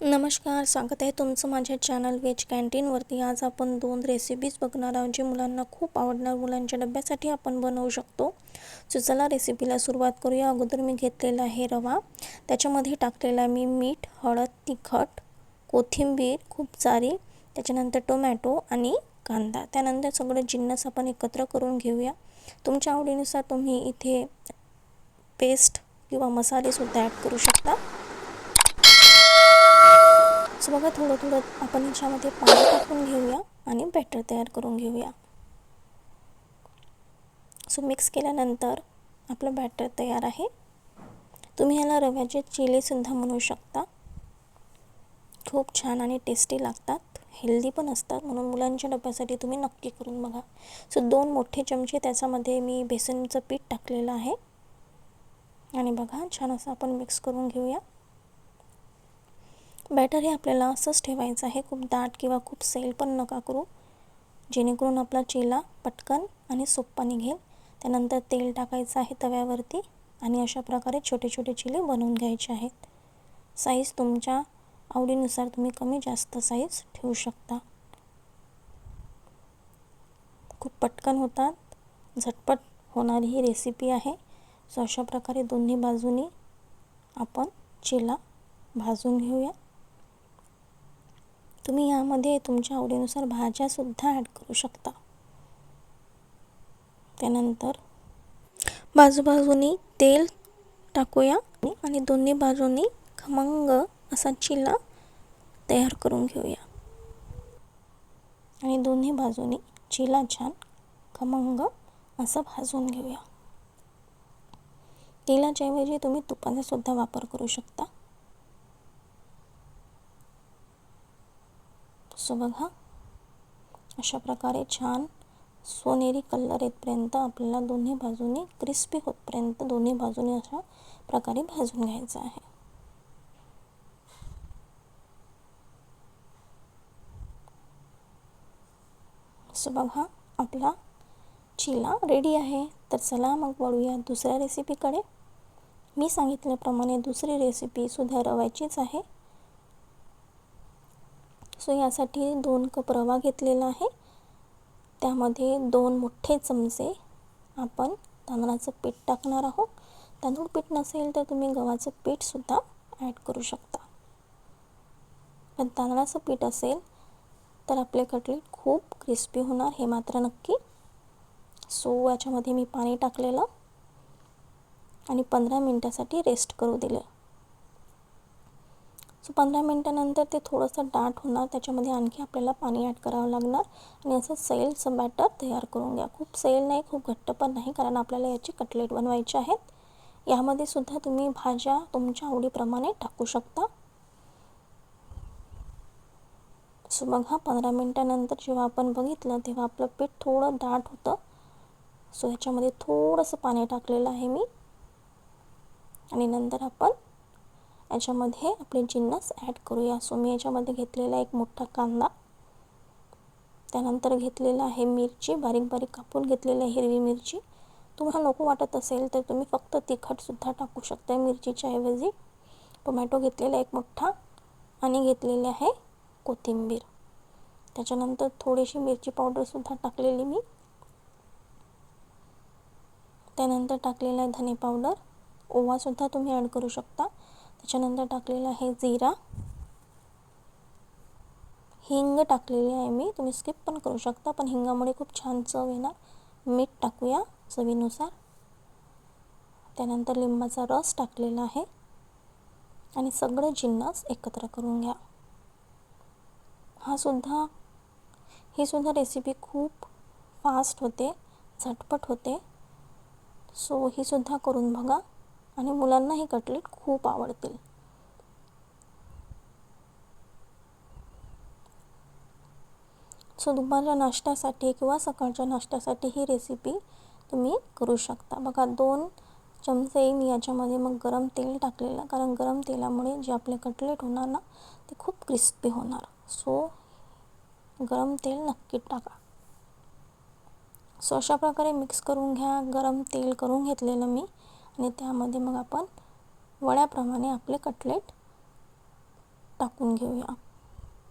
नमस्कार स्वागत आहे तुमचं माझ्या चॅनल वेज कॅन्टीनवरती आज आपण दोन रेसिपीज बघणार आहोत जे मुलांना खूप आवडणार. मुलांच्या डब्यासाठी आपण बनवू शकतो. सो चला रेसिपीला सुरुवात करूया. अगोदर मी घेतलेला आहे रवा. त्याच्यामध्ये टाकलेला मी मीठ हळद तिखट कोथिंबीर खूप सारी. त्याच्यानंतर टोमॅटो आणि कांदा. त्यानंतर सगळं जिन्नस आपण एकत्र करून घेऊया. तुमच्या आवडीनुसार तुम्ही इथे पेस्ट किंवा मसालेसुद्धा ॲड करू शकता. बघा थोडं थोडं आपण ह्याच्यामध्ये पाणी टाकून घेऊया आणि बॅटर तयार करून घेऊया. सो मिक्स केल्यानंतर आपलं बॅटर तयार आहे. तुम्ही ह्याला रव्याचे चिलेसुद्धा म्हणू शकता. खूप छान आणि टेस्टी लागतात. हेल्दी पण असतात. म्हणून मुलांच्या डब्यासाठी तुम्ही नक्की करून बघा. सो दोन मोठे चमचे त्याच्यामध्ये मी बेसनचं पीठ टाकलेलं आहे. आणि बघा छान असं आपण मिक्स करून घेऊया. बॅटर हे आपल्याला असंच ठेवायचं आहे. खूप दाट किंवा खूप सेल पण नका करू. जेणेकरून आपला चिला पटकन आणि सोप्पा निघेल त्यानंतर तेल टाकायचं आहे तव्यावरती आणि अशा प्रकारे छोटे छोटे चिले बनवून घ्यायचे आहेत. साईज तुमच्या आवडीनुसार तुम्ही कमी जास्त साईज ठेवू शकता. खूप पटकन होतात. झटपट होणारी ही रेसिपी आहे. सो अशा प्रकारे दोन्ही बाजूनी आपण चिला भाजून घेऊया. तुम्ही यामध्ये तुमच्या आवडीनुसार भाज्यासुद्धा ॲड करू शकता. त्यानंतर बाजूबाजूनी तेल टाकूया आणि दोन्ही बाजूनी खमंग असा चिला तयार करून घेऊया. आणि दोन्ही बाजूनी चिला छान खमंग असं भाजून घेऊया. तेलाच्याऐवजी तुम्ही तुपाचासुद्धा वापर करू शकता. असतो बघा अशा प्रकारे छान सोनेरी कलर येतपर्यंत आपल्याला दोन्ही बाजूनी क्रिस्पी होतपर्यंत दोन्ही बाजूनी अशा प्रकारे भाजून घ्यायचं आहे. सो बघा आपला चिला रेडी आहे. तर चला मग वळूया दुसऱ्या रेसिपीकडे मी सांगितल्याप्रमाणे दुसरी रेसिपीसुद्धा रवायचीच आहे. सो यासाठी दोन कप रवा घेतलेला आहे. त्यामध्ये दोन मोठे चमचे आपण तांदळाचं पीठ टाकणार आहोत. तांदूळ पीठ नसेल तर तुम्ही गव्हाचं पीठसुद्धा ॲड करू शकता. पण तांदळाचं पीठ असेल तर आपले कटलेट खूप क्रिस्पी होणार हे मात्र नक्की. सो याच्यामध्ये मी पाणी टाकलेलं आणि पंधरा मिनटासाठी रेस्ट करू दिलं. सो पंधरा मिनटानंतर ते थोडंसं डाट होणार. त्याच्यामध्ये आणखी आपल्याला पाणी ॲड करावं लागणार. आणि असं सैलचं बॅटर तयार करून घ्या. खूप सैल नाही खूप घट्ट पण नाही कारण आपल्याला याची कटलेट बनवायचे आहेत. यामध्ये सुद्धा तुम्ही भाज्या तुमच्या आवडीप्रमाणे टाकू शकता. सो बघा पंधरा मिनटानंतर जेव्हा आपण बघितलं तेव्हा आपलं पीठ थोडं दाट होतं. सो ह्याच्यामध्ये थोडंसं पाणी टाकलेलं आहे मी. आणि नंतर आपण याच्यामध्ये आपले जिन्नस ॲड करूया. सो मी याच्यामध्ये घेतलेला एक मोठा कांदा. त्यानंतर घेतलेला आहे मिरची. बारीक बारीक कापून घेतलेली आहे हिरवी मिरची. तुम्हाला नको वाटत असेल तर तुम्ही फक्त तिखटसुद्धा टाकू शकता मिरचीच्या ऐवजी. टोमॅटो घेतलेला एक मोठा आणि घेतलेले आहे कोथिंबीर. त्याच्यानंतर थोडीशी मिरची पावडरसुद्धा टाकलेली मी. त्यानंतर टाकलेला आहे धने पावडर. ओवासुद्धा तुम्ही ॲड करू शकता. त्याच्यानंतर टाकलेला आहे जिरा. हिंग टाकलेली आहे मी. तुम्ही स्किप पण करू शकता पण हिंगामुळे खूप छान चव येणार. मीठ टाकूया चवीनुसार. त्यानंतर लिंबाचा रस टाकलेला आहे. आणि सगळं जिन्नस एकत्र करून घ्या. हा सुद्धा ही सुद्धा रेसिपी खूप फास्ट होते झटपट होते. सो ही सुद्धा करून बघा. आणि मुलांना हे कटलेट खूप आवडतील. सो दुपारच्या नाश्त्यासाठी किंवा सकाळच्या नाश्त्यासाठी ही रेसिपी तुम्ही करू शकता. बघा दोन चमचे मी याच्यामध्ये मग गरम तेल टाकलेलं कारण गरम तेलामुळे जे आपले कटलेट होणार ना ते खूप क्रिस्पी होणार. सो गरम तेल नक्की टाका. सो अशा प्रकारे मिक्स करून घ्या. गरम तेल करून घेतलेलं मी. आणि त्यामध्ये मग आपण वड्याप्रमाणे आपले कटलेट टाकून घेऊया.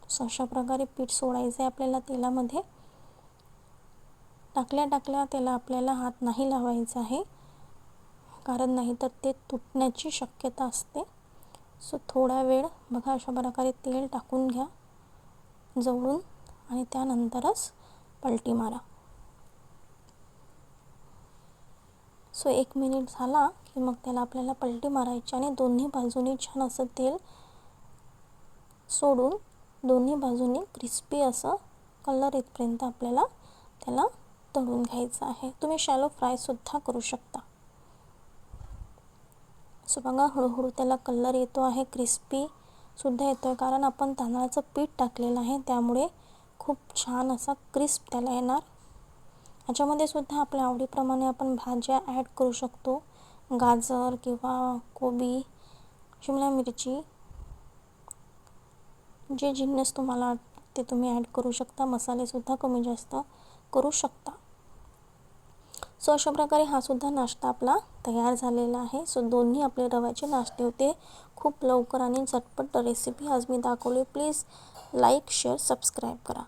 सो अशा प्रकारे पीठ सोडायचं आहे आपल्याला तेलामध्ये. टाकल्या टाकल्या त्याला आपल्याला हात नाही लावायचा आहे. कारण नाही तर ते तुटण्याची शक्यता असते. सो थोडा वेळ बघा अशा प्रकारे तेल टाकून घ्या. जवळून आणि त्यानंतरच पलटी मारा. सो एक मिनिट झाला की मग त्याला आपल्याला पलटी मारायची आणि दोन्ही बाजूने छान असं तेल सोडून दोन्ही बाजूनी क्रिस्पी असं कलर येतपर्यंत आपल्याला त्याला तळून घ्यायचं आहे. तुम्ही शॅलो फ्रायसुद्धा करू शकता. सो बघा हळूहळू त्याला कलर येतो आहे क्रिस्पीसुद्धा येतो आहे कारण आपण तांदळाचं पीठ टाकलेलं आहे त्यामुळे खूप छान असा क्रिस्प त्याला येणार. ह्याच्यामध्ये सुद्धा आपल्या आवडीप्रमाणे आपण भाज्या ॲड करू शकतो. गाजर किंवा कोबी शिमला मिरची. जे जिन्नस तुम्हाला ते तुम्ही ॲड करू शकता. मसालेसुद्धा कमी जास्त करू शकता. सो अशा प्रकारे हा सुद्धा नाश्ता आपला तयार झालेला आहे. सो दोन्ही आपले रव्याचे नाश्ते होते. खूप लवकर आणि झटपट रेसिपी आज मी दाखवली. प्लीज लाईक शेअर सबस्क्राईब करा.